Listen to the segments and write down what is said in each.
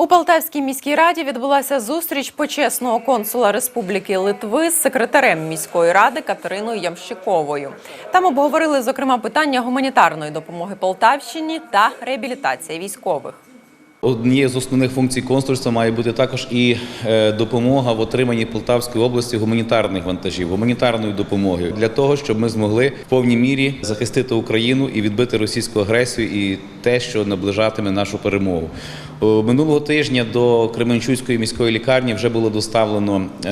У Полтавській міській раді відбулася зустріч почесного консула Республіки Литви з секретарем міської ради Катериною Ямщиковою. Там обговорили зокрема питання гуманітарної допомоги Полтавщині та реабілітації військових. Однією з основних функцій консульства має бути також і е, допомога в отриманні Полтавської області гуманітарних вантажів, гуманітарною допомогою для того, щоб ми змогли в повній мірі захистити Україну і відбити російську агресію і те, що наближатиме нашу перемогу. О, Минулого тижня до Кременчуцької міської лікарні вже було доставлено е,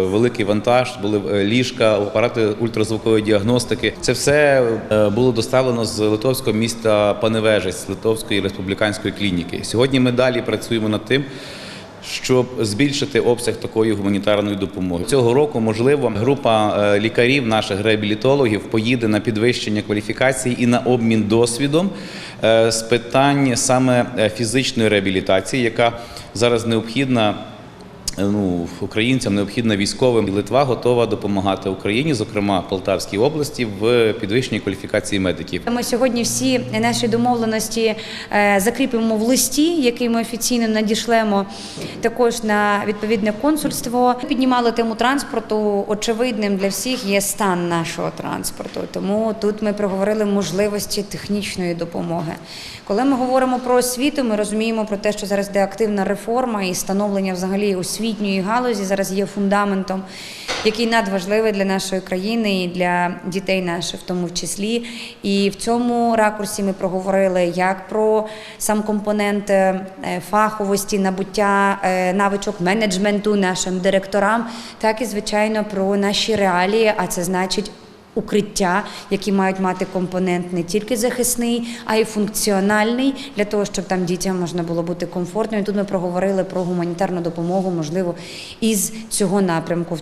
великий вантаж, були е, ліжка, апарати ультразвукової діагностики. Це все е, було доставлено з литовського міста Паневежець, з Литовської республіканської клініки. Сьогодні ми далі працюємо над тим. Щоб збільшити обсяг такої гуманітарної допомоги. Цього року, можливо, група е, лікарів, наших реабілітологів, поїде на підвищення кваліфікації і на обмін досвідом е, з питань саме е, фізичної реабілітації, яка зараз необхідна ну, українцям, необхідна військовим. Литва готова допомагати Україні, зокрема Полтавській області, в підвищенні кваліфікації медиків. Ми сьогодні всі наші домовленості е, закріпимо в листі, який ми офіційно надішлемо також на відповідне консульство. Піднімали тему транспорту. Очевидним для всіх є стан нашого транспорту. Тому тут ми проговорили можливості технічної допомоги. Коли ми говоримо про освіту, ми розуміємо про те, що зараз йде активна реформа і становлення взагалі освітньої галузі зараз є фундаментом, який надважливий для нашої країни і для дітей наших, в тому числі. І в цьому ракурсі ми проговорили як про сам компонент е, фаховості, набуття е, навичок менеджменту нашим директорам, так і звичайно про наші реалії, а це значить. Укриття, які мають мати компонент не тільки захисний, а й функціональний для того, щоб там дітям можна було бути комфортно. І тут ми проговорили про гуманітарну допомогу, можливо, із цього напрямку.